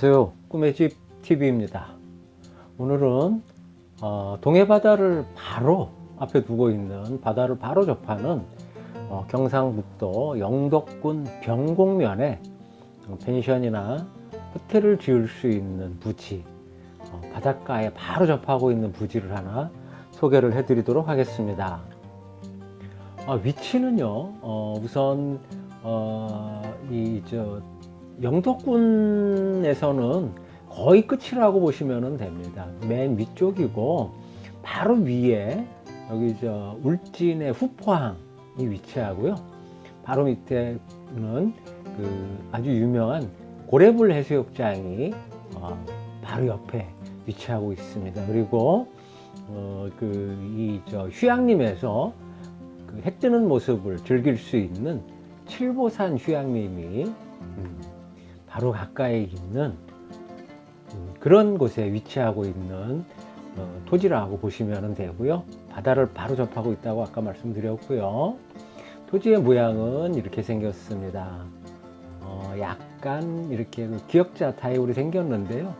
안녕하세요. 꿈의 집 TV입니다. 오늘은 어, 동해 바다를 바로 앞에 두고 있는 바다를 바로 접하는 어, 경상북도 영덕군 병곡면에 펜션이나 호텔을 지을 수 있는 부지, 어, 바닷가에 바로 접하고 있는 부지를 하나 소개를 해드리도록 하겠습니다. 아, 위치는요, 어, 우선 어, 이저 영덕군에서는 거의 끝이라고 보시면 됩니다. 맨 위쪽이고 바로 위에 여기 저 울진의 후포항이 위치하고요. 바로 밑에는 그 아주 유명한 고래불 해수욕장이 어, 바로 옆에 위치하고 있습니다. 그리고 어, 그이 저 휴양림에서 그 해 뜨는 모습을 즐길 수 있는 칠보산 휴양림이 음, 바로 가까이 있는 음, 그런 곳에 위치하고 있는 어, 토지라고 보시면 되고요. 바다를 바로 접하고 있다고 아까 말씀드렸고요. 토지의 모양은 이렇게 생겼습니다. 어, 약간 이렇게 그 기역자 타입으로 생겼는데요.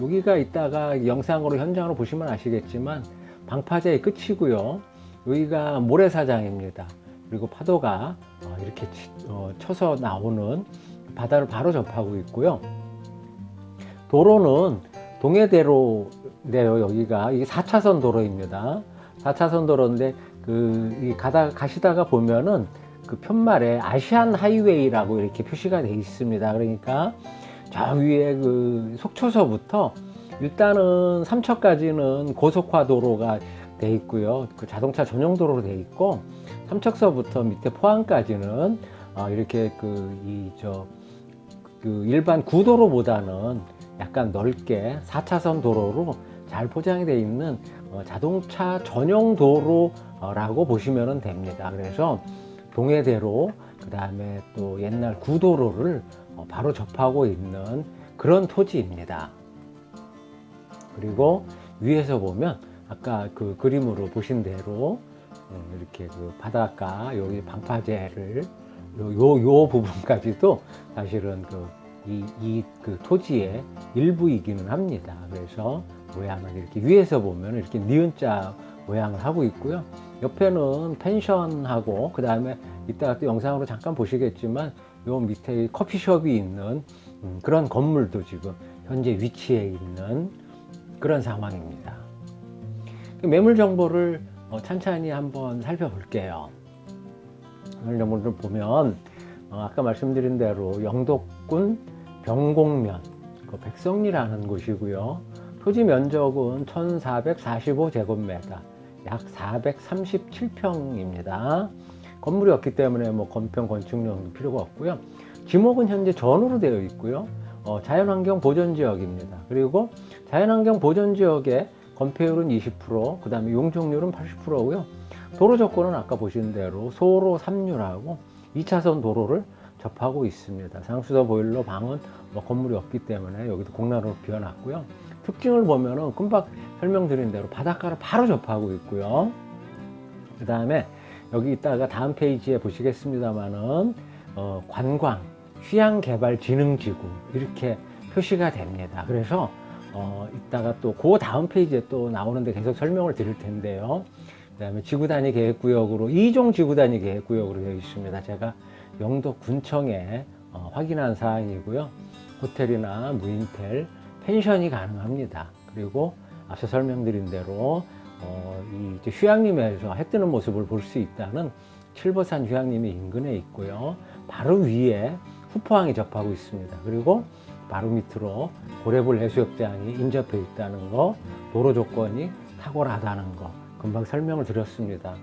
여기가 이따가 영상으로 현장으로 보시면 아시겠지만 방파제의 끝이고요. 여기가 모래사장입니다. 그리고 파도가 어, 이렇게 치- 어, 쳐서 나오는 바다를 바로 접하고 있고요. 도로는 동해대로인데요. 여기가 이게 4차선 도로입니다. 4차선 도로인데 그이 가다 가시다가 보면은 그 편말에 아시안 하이웨이라고 이렇게 표시가 되어 있습니다. 그러니까 저 위에 그 속초서부터 일단은 삼척까지는 고속화 도로가 돼 있고요. 그 자동차 전용 도로로 돼 있고 삼척서부터 밑에 포항까지는 어, 이렇게 그 이 저 그 일반 구도로보다는 약간 넓게 4차선 도로로 잘 포장이 되어 있는 어, 자동차 전용 도로라고 보시면 됩니다. 그래서 동해대로 그 다음에 또 옛날 구도로를 어, 바로 접하고 있는 그런 토지입니다. 그리고 위에서 보면 아까 그 그림으로 보신 대로 어, 이렇게 그 바닷가 여기 방파제를 요, 요, 요 부분까지도 사실은 그 이, 이 그 토지의 일부이기는 합니다. 그래서 모양을 이렇게 위에서 보면 이렇게 니은 자 모양을 하고 있고요. 옆에는 펜션하고 그 다음에 이따가 또 영상으로 잠깐 보시겠지만 요 밑에 이 커피숍이 있는 음, 그런 건물도 지금 현재 위치해 있는 그런 상황입니다. 그 매물 정보를 어, 찬찬히 한번 살펴볼게요. 매물 정보를 보면 어, 아까 말씀드린 대로 영덕군 병곡면 그 백성리라는 곳이고요. 토지 면적은 1,445제곱미터, 약 437평입니다. 건물이 없기 때문에 뭐 건평 건축용 필요가 없고요. 지목은 현재 전으로 되어 있고요. 어, 자연환경 보존지역입니다. 그리고 자연환경 보존지역에 건폐율은 20%, 그 다음에 용적률은 80%고요. 도로 조건은 아까 보신 대로 소로 3류라고 2차선 도로를 접하고 있습니다. 상수도 보일러 방은 뭐 건물이 없기 때문에 여기도 공나루로 비워놨고요. 특징을 보면은 금방 설명드린 대로 바닷가를 바로 접하고 있고요. 그 다음에 여기 있다가 다음 페이지에 보시겠습니다만은 어, 관광 휴양개발진흥지구 이렇게 표시가 됩니다. 그래서 어, 이따가 또 그 다음 페이지에 또 나오는데 계속 설명을 드릴 텐데요. 그 다음에 지구단위 계획구역으로 이종 지구단위 계획구역으로 되어 있습니다. 제가 영도군청에 어, 확인한 사항이고요. 호텔이나 무인텔, 펜션이 가능합니다. 그리고 앞서 설명드린 대로 어, 이 휴양림에서 해 뜨는 모습을 볼 수 있다는 칠보산 휴양림이 인근에 있고요. 바로 위에 후포항이 접하고 있습니다. 그리고 바로 밑으로 고래불 해수욕장이 인접해 있다는 거, 도로 조건이 탁월하다는 거 금방 설명을 드렸습니다.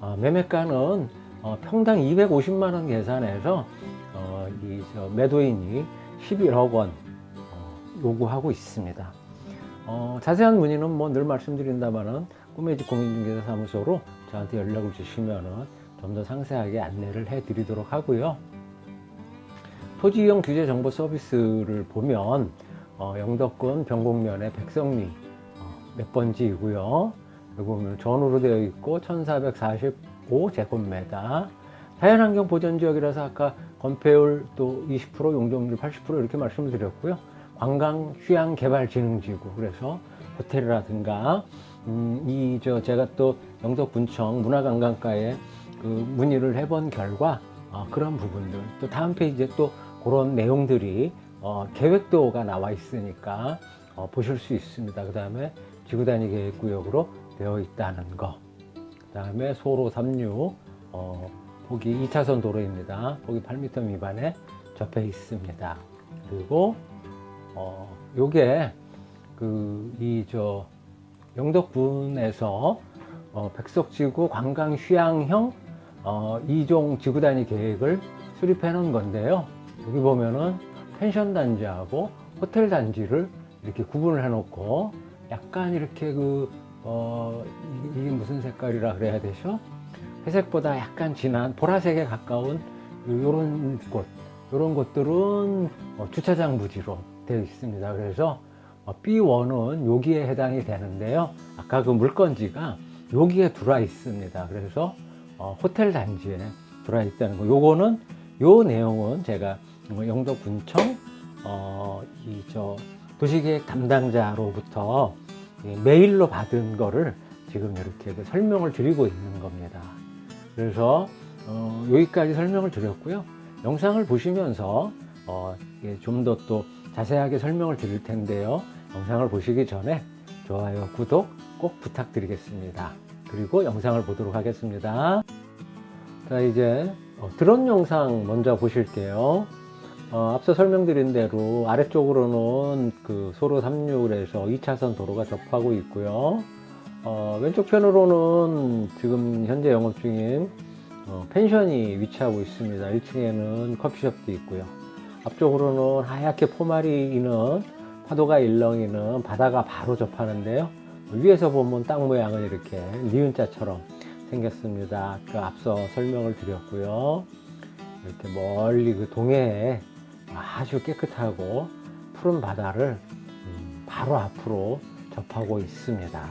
어, 매매가는 어, 평당 250만 원 계산해서 어, 이저 매도인이 11억 원 어, 요구하고 있습니다. 어, 자세한 문의는 뭐 늘 말씀드린다마는 꿈의 집 공인중개사 사무소로 저한테 연락을 주시면은 좀 더 상세하게 안내를 해드리도록 하고요. 토지 이용 규제 정보 서비스를 보면 어, 영덕군 병곡면의 백성리 어, 몇 번지이고요. 여기 보면 전으로 되어 있고 1445 제곱미터 자연환경 보전지역이라서 아까 건폐율 또 20% 용적률 80% 이렇게 말씀을 드렸고요. 관광 휴양 개발 진흥지구 그래서 호텔이라든가 음, 이 저 제가 또 영덕군청 문화관광과에 그 문의를 해본 결과 어, 그런 부분들 또 다음 페이지에 또 그런 내용들이 어, 계획도가 나와 있으니까 어, 보실 수 있습니다. 그 다음에 지구단위 계획구역으로 되어 있다는 거. 그 다음에 소로 36 어, 보기 2차선 도로입니다. 보기 8m 미만에 접해 있습니다. 그리고 어, 요게 그 이 저 영덕군에서 어, 백석지구 관광 휴양형 어, 2종 지구단위 계획을 수립해 놓은 건데요. 여기 보면은 펜션 단지하고 호텔 단지를 이렇게 구분을 해 놓고 약간 이렇게 그, 어, 이- 이게 무슨 색깔이라 그래야 되죠? 회색보다 약간 진한 보라색에 가까운 요런 곳, 요런 곳들은 어, 주차장 부지로 되어 있습니다. 그래서 어, B1은 여기에 해당이 되는데요. 아까 그 물건지가 여기에 들어와 있습니다. 그래서 어, 호텔 단지에 들어와 있다는 거. 요거는 요 내용은 제가 뭐 영도군청 어, 이 저 도시계획 담당자로부터 이 메일로 받은 거를 지금 이렇게 그 설명을 드리고 있는 겁니다. 그래서 어, 여기까지 설명을 드렸고요. 영상을 보시면서 어, 좀더 또 자세하게 설명을 드릴 텐데요. 영상을 보시기 전에 좋아요, 구독 꼭 부탁드리겠습니다. 그리고 영상을 보도록 하겠습니다. 자, 이제 어, 드론 영상 먼저 보실게요. 어, 앞서 설명드린 대로 아래쪽으로는 그 소로 36에서 2차선 도로가 접하고 있고요. 어, 왼쪽 편으로는 지금 현재 영업 중인 어, 펜션이 위치하고 있습니다. 1층에는 커피숍도 있고요. 앞쪽으로는 하얗게 포말이 있는 파도가 일렁이는 바다가 바로 접하는데요. 위에서 보면 땅 모양은 이렇게 니은자처럼 생겼습니다. 그 앞서 설명을 드렸고요. 이렇게 멀리 그 동해에 아주 깨끗하고 푸른 바다를 음, 바로 앞으로 접하고 있습니다.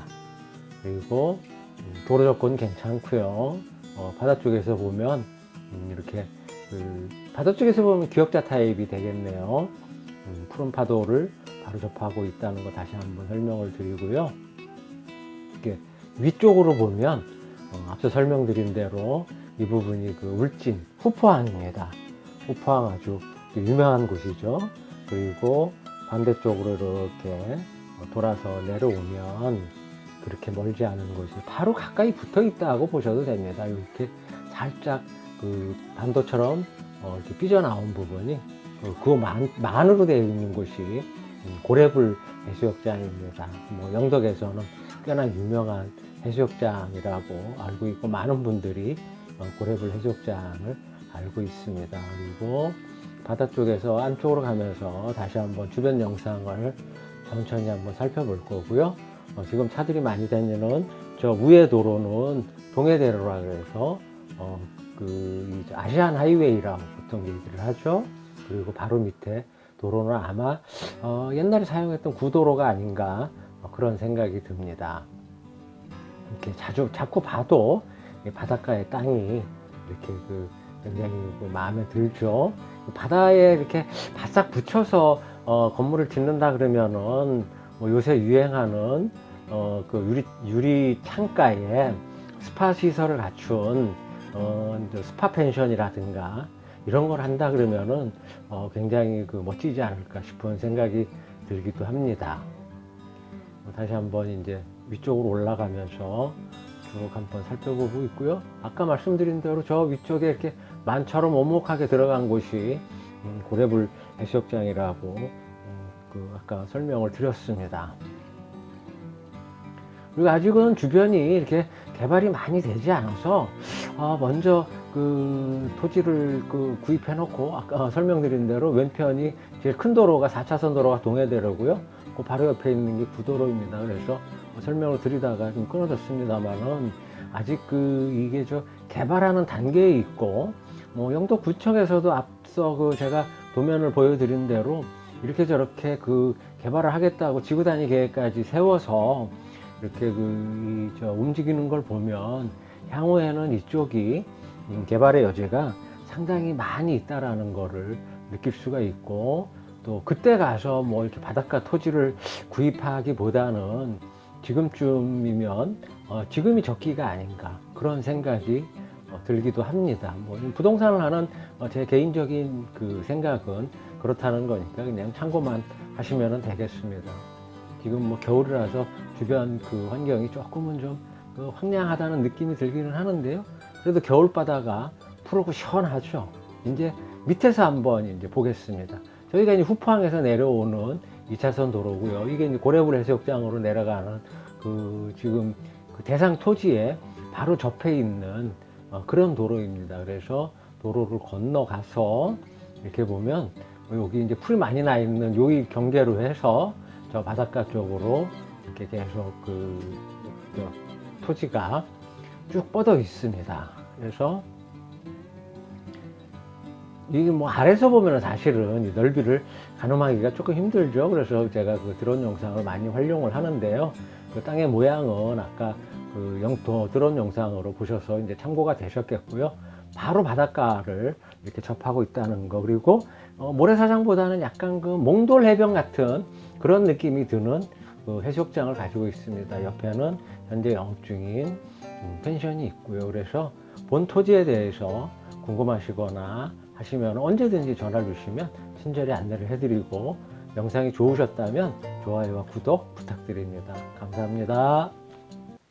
그리고 음, 도로 접근 괜찮고요. 어, 바다 쪽에서 보면 음, 이렇게 그 바다 쪽에서 보면 기역자 타입이 되겠네요. 음, 푸른 파도를 바로 접하고 있다는 거 다시 한번 설명을 드리고요. 이렇게 위쪽으로 보면 어, 앞서 설명드린 대로 이 부분이 그 울진 후포항입니다. 후포항 아주 유명한 곳이죠. 그리고 반대쪽으로 이렇게 돌아서 내려오면 그렇게 멀지 않은 곳이 바로 가까이 붙어 있다고 보셔도 됩니다. 이렇게 살짝 그 반도처럼 어, 이렇게 삐져나온 부분이 어, 그만, 만으로 되어 있는 곳이 음, 고래불 해수욕장입니다. 뭐 영덕에서는 꽤나 유명한 해수욕장이라고 알고 있고 많은 분들이 어, 고래불 해수욕장을 알고 있습니다. 그리고 바다 쪽에서 안쪽으로 가면서 다시 한번 주변 영상을 천천히 한번 살펴볼 거고요. 어, 지금 차들이 많이 다니는 저 위에 도로는 동해대로라 그래서 어, 그 아시안 하이웨이라고 보통 얘기를 하죠. 그리고 바로 밑에 도로는 아마 어, 옛날에 사용했던 구도로가 아닌가 어, 그런 생각이 듭니다. 이렇게 자주 자꾸 봐도 이 바닷가의 땅이 이렇게 그 굉장히 그 마음에 들죠. 바다에 이렇게 바싹 붙여서 어, 건물을 짓는다 그러면은 뭐 요새 유행하는 어, 그 유리 유리 창가에 스파 시설을 갖춘 어, 스파 펜션이라든가 이런 걸 한다 그러면은 어, 굉장히 그 멋지지 않을까 싶은 생각이 들기도 합니다. 어, 다시 한번 이제 위쪽으로 올라가면서 쭉 한번 살펴보고 있고요. 아까 말씀드린 대로 저 위쪽에 이렇게 만처럼 오목하게 들어간 곳이 음, 고래불 해수욕장이라고 음, 그 아까 설명을 드렸습니다. 그리고 아직은 주변이 이렇게 개발이 많이 되지 않아서 어, 먼저 그 토지를 그 구입해 놓고 아까 설명드린 대로 왼편이 제일 큰 도로가 4차선 도로가 동해대로고요. 그 바로 옆에 있는 게 구도로입니다. 그래서 설명을 드리다가 좀 끊어졌습니다만은 아직 그 이게 저 개발하는 단계에 있고 뭐 영도구청에서도 앞서 그 제가 도면을 보여드린 대로 이렇게 저렇게 그 개발을 하겠다고 지구 단위 계획까지 세워서 이렇게 그, 움직이는 걸 보면 향후에는 이쪽이 음, 개발의 여지가 상당히 많이 있다라는 거를 느낄 수가 있고 또 그때 가서 뭐 이렇게 바닷가 토지를 구입하기보다는 지금쯤이면 어, 지금이 적기가 아닌가 그런 생각이 어, 들기도 합니다. 뭐 부동산을 하는 어, 제 개인적인 그 생각은 그렇다는 거니까 그냥 참고만 하시면 되겠습니다. 지금 뭐 겨울이라서 주변 그 환경이 조금은 좀 그 황량하다는 느낌이 들기는 하는데요. 그래도 겨울 바다가 푸르고 시원하죠. 이제 밑에서 한번 이제 보겠습니다. 저희가 이제 후포항에서 내려오는 2차선 도로고요. 이게 이제 고래물 해수욕장으로 내려가는 그 지금 그 대상 토지에 바로 접해 있는 어, 그런 도로입니다. 그래서 도로를 건너가서 이렇게 보면 여기 이제 풀 많이 나 있는 여기 경계로 해서 저 바닷가 쪽으로 이렇게 계속 그, 저 토지가 쭉 뻗어 있습니다. 그래서 이게 뭐 아래서 보면 사실은 이 넓이를 가늠하기가 조금 힘들죠. 그래서 제가 그 드론 영상을 많이 활용을 하는데요. 그 땅의 모양은 아까 그 영토 드론 영상으로 보셔서 이제 참고가 되셨겠고요. 바로 바닷가를 이렇게 접하고 있다는 거 그리고 어, 모래사장보다는 약간 그 몽돌 해변 같은 그런 느낌이 드는 그 해수욕장을 가지고 있습니다. 옆에는 현재 영업 중인 음, 펜션이 있고요. 그래서 본 토지에 대해서 궁금하시거나 하시면 언제든지 전화 주시면 친절히 안내를 해드리고 영상이 좋으셨다면 좋아요와 구독 부탁드립니다. 감사합니다.